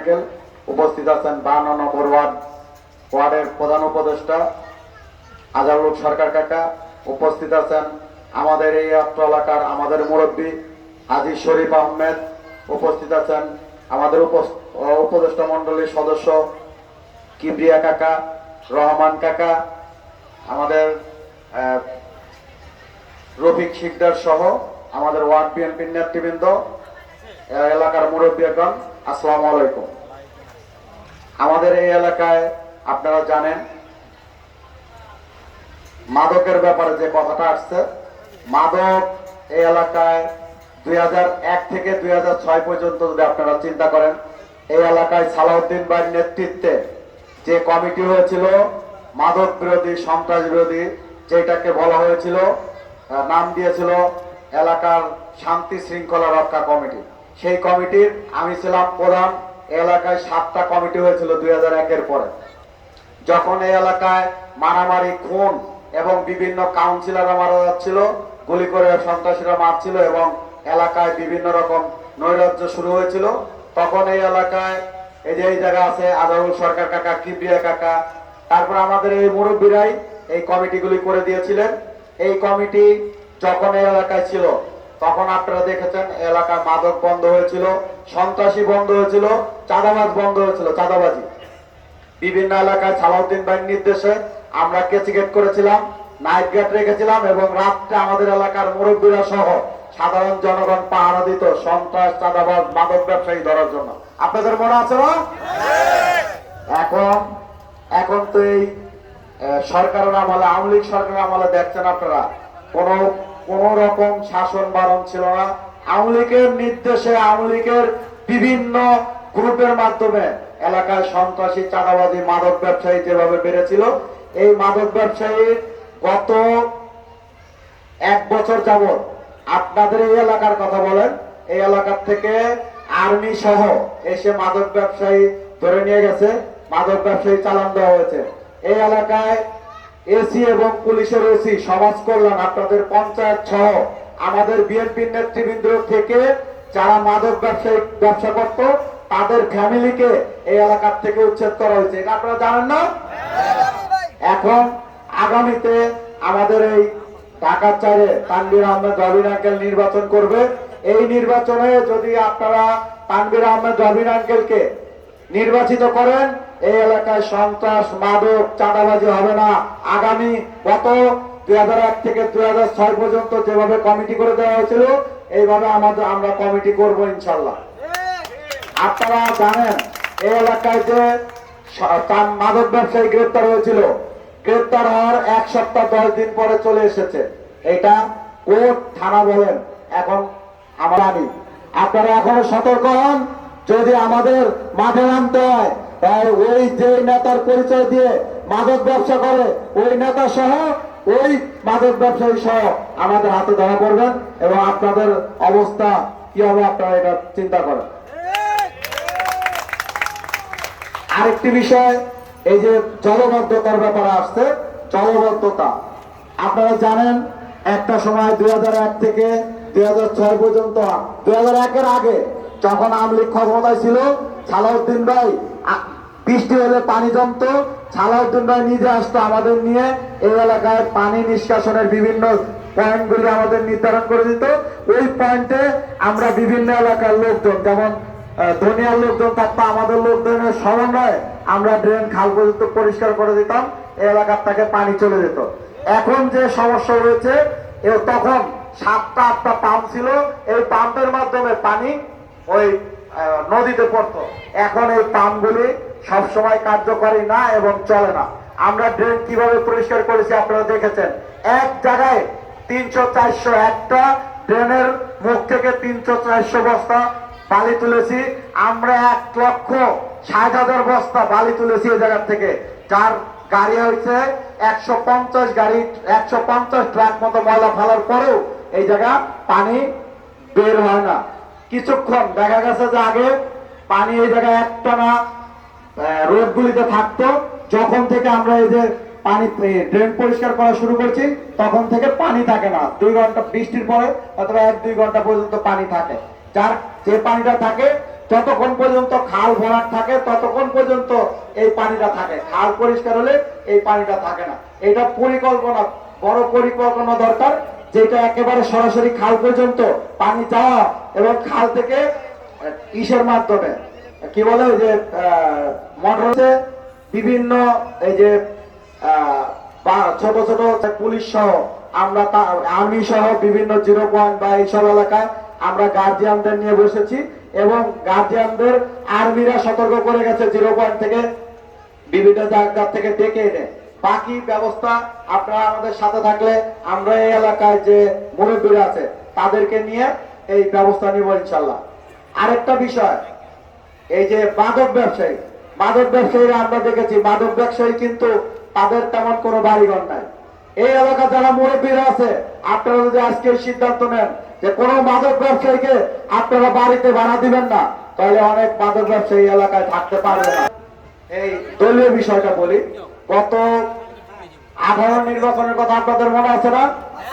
Uncle উপস্থিত আছেন বান্ন নম্বর ওয়ার্ড, ওয়ার্ডের প্রধান উপদেষ্টা আজারুল সরকার কাকা উপস্থিত আছেন আমাদের এই অত্র এলাকার আমাদের মুরব্বী হাজি শরীফ আহমেদ উপস্থিত আছেন, আমাদের উপদেষ্টা মণ্ডলীর সদস্য কিবরিয়া কাকা, রহমান কাকা, আমাদের রফিক শিকদার সহ আমাদের ওয়ার্ড বিএনপির নেতৃবৃন্দ এলাকার মুরব্বীগণ। আসসালামু আলাইকুম। আমাদের এই এলাকায় আপনারা জানেন, মাদকের ব্যাপারে যে কথাটা আসছে, মাদক এই এলাকায় দুই হাজার এক থেকে দুই হাজার ছয় পর্যন্ত যদি আপনারা চিন্তা করেন, এই এলাকায় সালাউদ্দিন ভাইয়ের নেতৃত্বে যে কমিটি হয়েছিল, মাদক বিরোধী, সন্ত্রাস বিরোধী, যেটাকে বলা হয়েছিল নাম দিয়েছিল এলাকার শান্তি শৃঙ্খলা রক্ষা কমিটি। সেই কমিটির আমি ছিলাম প্রধান। এলাকায় সাতটা কমিটি হয়েছিল দুই একের পরে। যখন এই এলাকায় মারামারি, খুন এবং বিভিন্ন কাউন্সিলররা মারা যাচ্ছিল, গুলি করে সন্ত্রাসীরা মারছিল এবং এলাকায় বিভিন্ন রকম নৈরাজ্য শুরু হয়েছিল। তখন এই এলাকায় এই যে এই জায়গা আছে আদারুল সরকার কাকা কিবরিয়া কাকা, তারপর আমাদের এই মুরব্বীরাই এই কমিটিগুলি করে দিয়েছিলেন। এই কমিটি যখন এই এলাকায় ছিল তখন আপনারা দেখেছেন এই এলাকায় মাদক বন্ধ হয়েছিল, সন্ত্রাসী বন্ধ হয়েছিল, চাঁদাবাজ বন্ধ হয়েছিল, চাঁদাবাজি। বিভিন্ন এলাকায় সালাউদ্দিন ভাইয়ের নির্দেশে আমরা কেচিগেট করেছিলাম, নাইট গেট রেখেছিলাম এবং রাত্রে আমাদের এলাকার মুরব্বীরা সহ সাধারণ জনগণ পাহারা দিত সন্ত্রাস, চাঁদাবাজ, মাদক ব্যবসায়ী ধরার জন্য। আপনাদের মনে আছে না? এখন এখন তো এই সরকারের আমলে, আওয়ামী লীগ সরকারের আমলে দেখছেন আপনারা, কোন কোন রকম শাসন বারণ ছিল না। আওয়ামী নির্দেশে আওয়ামী বিভিন্ন গ্রুপের মাধ্যমে এলাকায় সন্ত্রাসী চাঁদাবাদী মাদক ব্যবসায়ী যেভাবে বেড়েছিল, এই মাদক ব্যবসায়ী গত এক বছর যাবত আপনাদের এই এলাকার কথা বলেন, এই এলাকার থেকে আর্মি সহ এসে মাদক ব্যবসায়ী ধরে নিয়ে গেছে, মাদক ব্যবসায়ী চালান দেওয়া হয়েছে। এই এলাকায় এসি এবং পুলিশের ওসি সমাজ কল্যাণ, আপনাদের পঞ্চায়েত সহ আমাদের বিএনপির নেতৃবৃন্দ থেকে যারা মাদক ব্যবসায়ী, ব্যবসা করত, তাদের ফ্যামিলিকে এই এলাকার থেকে উচ্ছেদ করা হয়েছে। এটা আপনারা জানেন না? এখন আগামীতে আমাদের এই ঢাকা চারে তানবির আহমেদ রবিন আঙ্কেল নির্বাচন করবে। এই নির্বাচনে যদি আপনারা তানবির আহমেদ রবিন আঙ্কেলকে নির্বাচিত করেন, এই এলাকায় সন্ত্রাস, মাদক, চাঁদাবাজি হবে না। আগামী গত দুই এক থেকে দুই ছয় পর্যন্ত যেভাবে কমিটি করে দেওয়া হয়েছিল, এইভাবে আমাদের আমরা কমিটি করব ইনশাল্লাহ। আপনারা জানেন, এই এলাকায় যে মাদক ব্যবসায়ী গ্রেপ্তার হয়েছিল, গ্রেপ্তার হওয়ার এক সপ্তাহ দশ দিন পরে চলে এসেছে। এটা কোর্ট, থানা বলেন। এখন আমরা আপনারা এখনও সতর্ক হন। যদি আমাদের মাঠে নামতে হয় ওই যে নেতার পরিচয় দিয়ে মাদক ব্যবসা করে, ওই নেতা সহ, ওই মাদক ব্যবসায়ী সহ আমাদের হাতে ধরা করবেন এবং আপনাদের অবস্থা কি হবে আপনারা এটা চিন্তা করেন। আরেকটি বিষয়, এই যে জলবদ্ধতার ব্যাপারে আসছে, জলবদ্ধতা। আপনারা জানেন, একটা সময় দু হাজার এক থেকে দুই হাজার ছয় পর্যন্ত, দুই এর আগে যখন আওয়ামী লীগ ক্ষমতায় ছিল, সালাউদ্দিন ভাই বৃষ্টি হলে পানি জমতো। সালাউদ্দিন ভাই নিজে আসতো আমাদের নিয়ে। এই এলাকায় পানি নিষ্কাশনের বিভিন্ন পয়েন্টগুলি আমাদের নির্ধারণ করে দিত। ওই পয়েন্টে আমরা বিভিন্ন এলাকার লোকজন, যেমন ধনিয়ার লোকজন থাকতো, আমাদের লোকজনের সমন্বয়ে আমরা ড্রেন, খাল পর্যন্ত পরিষ্কার করে দিতাম। এই এলাকার থেকে পানি চলে যেত। এখন যে সমস্যা রয়েছে তখন সাতটা, আটটা পাম্প ছিল। এই পাম্পের মাধ্যমে পানি ওই নদীতে পড়তো। এখন এই পাম্পগুলি সবসময় কার্যকরী না এবং চলে না। আমরা ড্রেন কীভাবে পরিষ্কার করেছি আপনারা দেখেছেন। এক জায়গায় তিনশো চারশো একটা ড্রেনের মুখ থেকে তিনশো চারশো বস্তা বালি তুলেছি। আমরা এক লক্ষ ষাট হাজার বস্তা বালি তুলেছি এই জায়গার থেকে। যার গাড়ি হয়েছে একশো পঞ্চাশ গাড়ি, একশো পঞ্চাশ ট্রাক মতো ময়লা ফেলার পরেও এই জায়গা পানি বের হয় না। কিছুক্ষণ দেখা গেছে যে আগে পানি এই জায়গায় একটানা রোডগুলিতে থাকতো। যখন থেকে আমরা এই যে পানি ড্রেন পরিষ্কার করা শুরু করছি, তখন থেকে পানি থাকে না। দুই ঘণ্টা বৃষ্টির পরে অথবা এক, দুই ঘণ্টা পর্যন্ত পানি থাকে। যার যে পানিটা থাকে, যতক্ষণ পর্যন্ত খাল ভরাট থাকে, ততক্ষণ পর্যন্ত এই পানিটা থাকে। খাল পরিষ্কার হলে এই পানিটা থাকে না। এটা পরিকল্পনা, বড় পরিকল্পনা দরকার। যেটা একেবারে সরাসরি খাল পর্যন্ত পানি যাওয়া এবং খাল থেকে ইসের মাধ্যমে। কি বলে যে মোটরতে বিভিন্ন এই যে ছোট ছোট পুলিশ সহ আমরা আর্মি সহ বিভিন্ন জিরো পয়েন্ট বা এইসব এলাকায় আমরা গার্জিয়ানদের নিয়ে বসেছি এবং গার্জিয়ানদের আর্মিরা সতর্ক করে গেছে জিরো পয়েন্ট থেকে বিভিন্ন জায়গা থেকে ডেকে এনে। বাকি ব্যবস্থা আপনারা আমাদের সাথে থাকলে আমরা এই এলাকায় যে মুরব্বীরা আছে, তাদেরকে নিয়ে এই ব্যবস্থা নিব ইনশাল্লাহ আরেকটা বিষয়, এই যে মাদক ব্যবসায়ী, মাদক ব্যবসায়ীরা আমরা দেখেছি, মাদক ব্যবসায়ী কিন্তু তাদের তেমন কোনো বাড়িঘর নাই। এই এলাকা যারা মুরব্বীরা আছে, আপনারা যদি আজকে সিদ্ধান্ত নেন যে কোনো মাদক ব্যবসায়ীকে আপনারা বাড়িতে ভাড়া দিবেন না, তাহলে অনেক মাদক ব্যবসায়ী এলাকায় থাকতে পারবে না। এই দলীয় বিষয়টা বলি। গত আঠারো নির্বাচনের কথা আপনাদের মনে আছে না?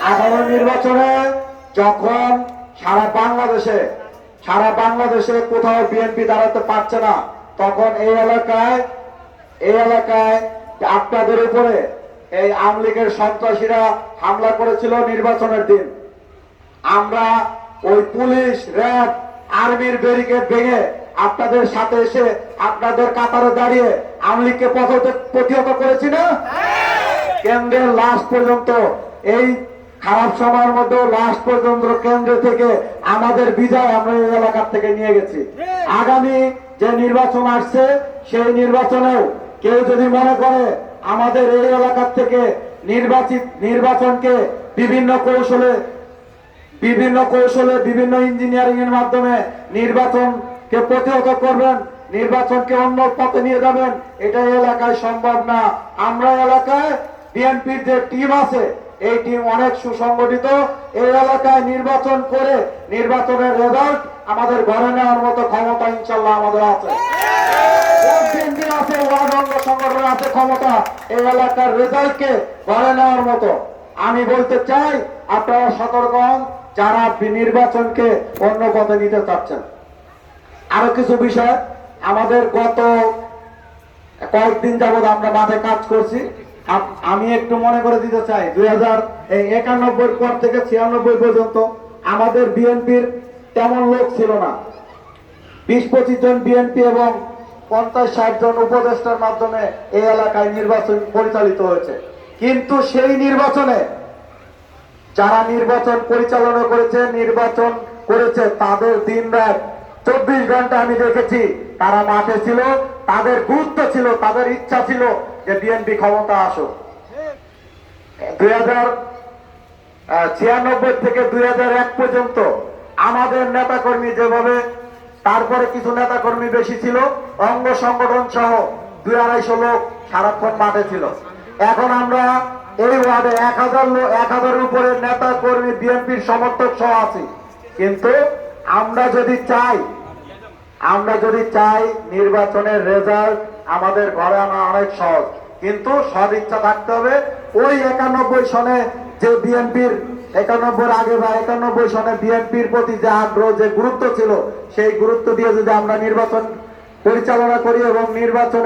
আঠারো নির্বাচনে যখন সারা বাংলাদেশে সারা বাংলাদেশে কোথাও বিএনপি দাঁড়াতে পারছে না, তখন এই এলাকায় এই এলাকায় আপনাদের উপরে এই আওয়ামী লীগের সন্ত্রাসীরা হামলা করেছিল নির্বাচনের দিন, আমরা ওই পুলিশ, র্যাব, আর্মির ব্যারিকেড ভেঙে আপনাদের সাথে এসে আপনাদের কাতারে দাঁড়িয়ে পথ- প্রতিহত করেছি না? কেন্দ্রের লাস্ট পর্যন্ত, এই খারাপ সময়ের মধ্যে লাস্ট পর্যন্ত কেন্দ্র থেকে আমাদের বিজয় আমরা এই এলাকার থেকে নিয়ে গেছি। আগামী যে নির্বাচন আসছে, সেই নির্বাচনেও কেউ যদি মনে করে আমাদের এই এলাকার থেকে নির্বাচিত নির্বাচনকে বিভিন্ন কৌশলে বিভিন্ন কৌশলে বিভিন্ন ইঞ্জিনিয়ারিং এর মাধ্যমে নির্বাচনকে প্রতিহত করবেন, নির্বাচনকে অন্য পথে নিয়ে যাবেন এটা এলাকায় সম্ভব না। আমরা এলাকায় বিএনপির যে টিম আছে, এই টিম অনেক সুসংগঠিত। এই এলাকায় নির্বাচন করে নির্বাচনের রেজাল্ট আমাদের ঘরে নেওয়ার মতো ক্ষমতা ইনশাল্লাহ আমাদের আছে। আছে, ওয়ার্ড আছে, ক্ষমতা, এই এলাকার রেজাল্টকে ঘরে নেওয়ার মতো। আমি বলতে চাই, আপনারা সতর্ক হন, যারা নির্বাচনকে অন্য পথে নিতে চাচ্ছেন। আরও কিছু বিষয়। আমাদের গত কয়েকদিন যাবৎ আমরা মাঠে কাজ করছি। আমি একটু মনে করে দিতে চাই, দুই হাজার একানব্বই পর থেকে ছিয়ানব্বই পর্যন্ত আমাদের বিএনপির তেমন লোক ছিল না। বিশ পঁচিশ জন বিএনপি এবং পঞ্চাশ ষাট জন উপদেষ্টার মাধ্যমে এই এলাকায় নির্বাচন পরিচালিত হয়েছে। কিন্তু সেই নির্বাচনে যারা নির্বাচন পরিচালনা করেছে, নির্বাচন করেছে, তাদের দিন রাত চব্বিশ ঘণ্টা আমি দেখেছি, তারা মাঠে ছিল, তাদের গুরুত্ব ছিল, তাদের ইচ্ছা ছিল যে বিএনপি ক্ষমতা আসুক। দুই হাজার ছিয়ানব্বই থেকে দুই এক পর্যন্ত আমাদের নেতাকর্মী যেভাবে, তারপরে কিছু নেতাকর্মী বেশি ছিল, অঙ্গ সংগঠন সহ দুই আড়াইশো লোক সারাক্ষণ মাঠে ছিল। এখন আমরা এই ওয়ার্ডে এক হাজার লোক এক হাজারের উপরে নেতা কর্মী বিএনপির সমর্থক সহ আছি। কিন্তু আমরা যদি চাই আমরা যদি চাই নির্বাচনের রেজাল্ট আমাদের ঘরে আনা অনেক সহজ, কিন্তু সদ ইচ্ছা থাকতে হবে ওই একানব্বই সনে যে বিএনপির একানব্বই আগে বা একানব্বই সনে বিএনপির প্রতি যে আগ্রহ, যে গুরুত্ব ছিল, সেই গুরুত্ব দিয়ে যদি আমরা নির্বাচন পরিচালনা করি এবং নির্বাচনে